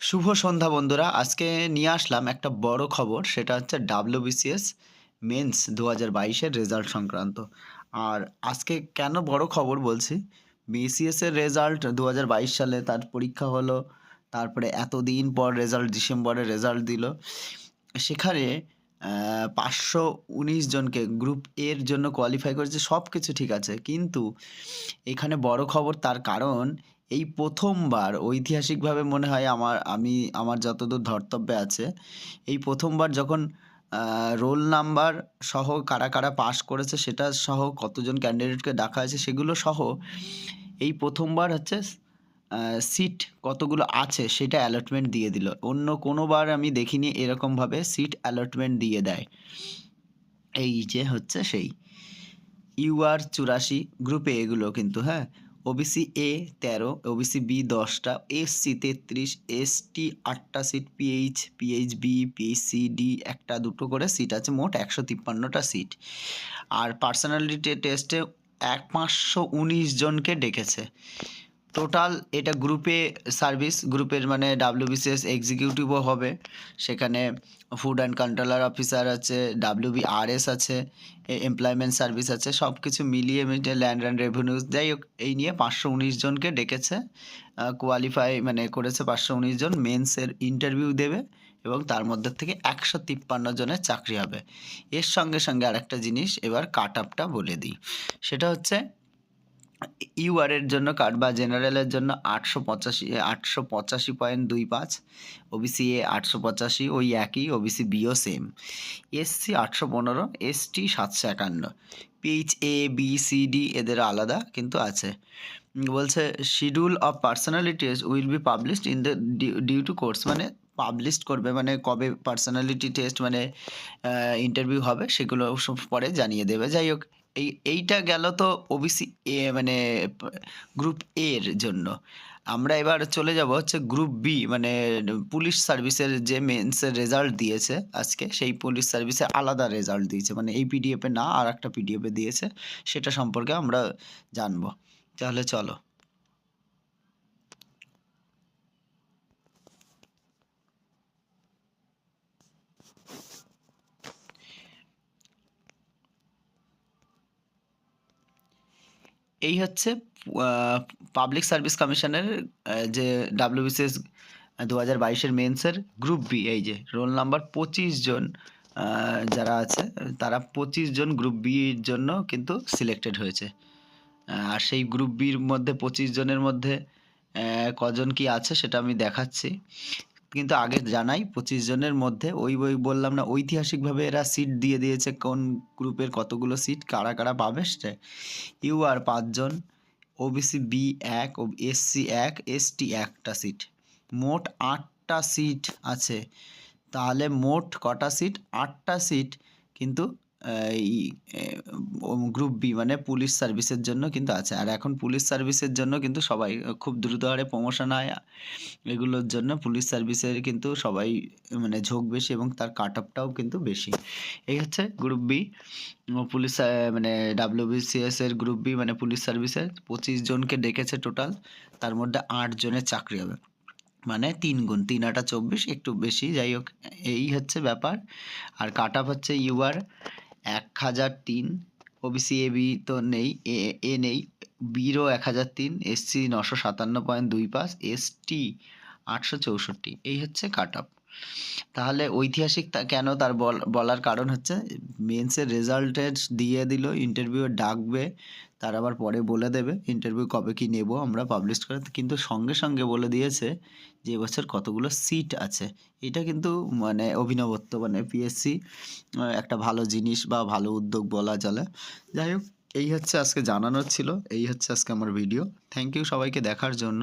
শুভ সন্ধ্যা বন্ধুরা। আজকে নিয়ে আসলাম একটা বড় খবর, সেটা হচ্ছে ডাব্লিউবিসিএস মেন্স দু হাজার বাইশের রেজাল্ট সংক্রান্ত। আর আজকে কেন বড় খবর বলছি? বিসিএস এর রেজাল্ট দু হাজার বাইশ সালে তার পরীক্ষা হলো, তারপরে এতদিন পর রেজাল্ট ডিসেম্বরে রেজাল্ট দিল। সেখানে পাঁচশো উনিশ জনকে গ্রুপ এর জন্য কোয়ালিফাই করেছে সব কিছু ঠিক আছে। কিন্তু এখানে বড় খবর তার কারণ এই প্রথমবার ঐতিহাসিকভাবে মনে হয় আমার, আমি, আমার যতদূর ধর্তব্যে আছে, এই প্রথমবার যখন রোল নাম্বার সহ কারা কারা পাস করেছে সেটা সহ কতজন ক্যান্ডিডেটকে ডাকা হয়েছে সেগুলো সহ এই প্রথমবার হচ্ছে সিট কতগুলো আছে সেটা অ্যালটমেন্ট দিয়ে দিল। অন্য কোনোবার আমি দেখিনি এরকমভাবে সিট অ্যালটমেন্ট দিয়ে দেয়। এই যে হচ্ছে সেই। ইউআর চুরাশি গ্রুপে এগুলো কিন্তু হ্যাঁ? ওবিসি এ তেরো ওবিসি বি দশটা এসসি তেত্রিশ এসটি আটটা seat PH PH B PHC D একটা, দুটো করে সিট আছে, মোট একশো তিপ্পান্নটা সিট আর পার্সোনালিটি টেস্টে এক পাঁচশো উনিশ জনকে ডেকেছে। টোটাল এটা গ্রুপে সার্ভিস গ্রুপের মানে ডাব্লিউবিসিএস এক্সিকিউটিভও হবে। সেখানে ফুড অ্যান্ড কন্ট্রোলার অফিসার আছে ডাব্লিউবিআরএস আছে এমপ্লয়মেন্ট সার্ভিস আছে সব কিছু মিলিয়ে মিলিয়ে ল্যান্ড অ্যান্ড রেভিনিউ যাই হোক, এই নিয়ে পাঁচশো উনিশ জনকে ডেকেছে। কোয়ালিফাই মানে করেছে পাঁচশো উনিশ জন মেন্সের ইন্টারভিউ দেবে এবং তার মধ্যে থেকে একশো তিপ্পান্ন জনের চাকরি হবে। এর সঙ্গে সঙ্গে আরেকটা জিনিস এবার কাট আপটা বলে দিই। সেটা হচ্ছে ইউআরের জন্য কার্ড বা জেনারেলের জন্য আটশো পঁচাশি আটশো পঁচাশি পয়েন্ট দুই পাঁচ। ওবিসি এ আটশো পঁচাশি, ওই একই ওবিসি বিও সেম এসসি আটশো পনেরো এসটি সাতশো একান্ন। PH A B C D এদের আলাদা কিন্তু আছে। বলছে schedule of personalities will be published in the due to course মানে পাবলিশ করবে মানে কবে পার্সোনালিটি টেস্ট মানে ইন্টারভিউ হবে, সেগুলো সব পরে জানিয়ে দেবে। যাই হোক, এই, এইটা গেল তো ওবিসি এ মানে গ্রুপ এর জন্য। আমরা এবার চলে যাব হচ্ছে গ্রুপ বি মানে পুলিশ সার্ভিসের যে মেন্সের রেজাল্ট দিয়েছে আজকে, সেই পুলিশ সার্ভিসে আলাদা রেজাল্ট দিয়েছে। মানে এই পিডিএফে না আর একটা পিডিএফে দিয়েছে, সেটা সম্পর্কে আমরা জানব। তাহলে চলো। এই হচ্ছে পাবলিক সার্ভিস কমিশনের যে ডাব্লিউবিসিএস দু হাজার বাইশের মেন্সের গ্রুপ বি এই যে রোল নাম্বার পঁচিশ জন যারা আছে, তারা পঁচিশ জন গ্রুপ বির জন্য কিন্তু সিলেক্টেড হয়েছে। আর সেই গ্রুপ বির মধ্যে পঁচিশ জনের মধ্যে কজন কি আছে সেটা আমি দেখাচ্ছি। কিন্তু আগে জানাই পঁচিশ জনের মধ্যে ওই বই বললাম না, ঐতিহাসিকভাবে এরা সিট দিয়ে দিয়েছে কোন গ্রুপের কতগুলো সিট কারা কারা পাবে সেটা ইউ আর পাঁচজন ওবিসি বি এক ও এসসি এক এসটি একটা সিট মোট আটটা সিট আছে। তাহলে মোট কটা সিট আটটা সিট কিন্তু গ্রুপ বি মানে পুলিশ সার্ভিসের জন্য কিন্তু আছে। আর এখন পুলিশ সার্ভিসের জন্য কিন্তু সবাই খুব দ্রুত হারে প্রমোশন হয়। এগুলোর জন্য পুলিশ সার্ভিসের কিন্তু সবাই মানে ঝোঁক বেশি এবং তার কাট আপটাও কিন্তু বেশি। এই হচ্ছে গ্রুপ বি পুলিশ মানে ডাব্লিউবিসিএস এর গ্রুপ বি মানে পুলিশ সার্ভিসের পঁচিশ জনকে ডেকেছে টোটাল তার মধ্যে আট জনের চাকরি হবে। মানে তিন গুণ, তিন আটা চব্বিশ, একটু বেশি। যাই হোক, এই হচ্ছে ব্যাপার। আর কাট হচ্ছে ইউআর এক হাজার তিন ওবিসি এ বি তো নেই এ এ নেই বিরও এক হাজার তিন এসসি নশো সাতান্ন পয়েন্ট দুই পাঁচ এসটি আটশো চৌষট্টি। এই হচ্ছে কাট অফ তাহলে ঐতিহাসিক কেন তার বলার কারণ হচ্ছে মেন্সের রেজাল্টের দিয়ে দিল ইন্টারভিউ ডাকবে তার আবার পরে বলে দেবে ইন্টারভিউ কবে কি নেব আমরা পাবলিশ করে, কিন্তু সঙ্গে সঙ্গে বলে দিয়েছে যে এবছর কতগুলো সিট আছে। এটা কিন্তু মানে অভিনবত্ব মানে পিএসসি একটা ভালো জিনিস বা ভালো উদ্যোগ বলা চলে। যাই হোক, এই হচ্ছে আজকে জানানোর ছিল, এই হচ্ছে আজকে আমার ভিডিও থ্যাংক ইউ সবাইকে দেখার জন্য।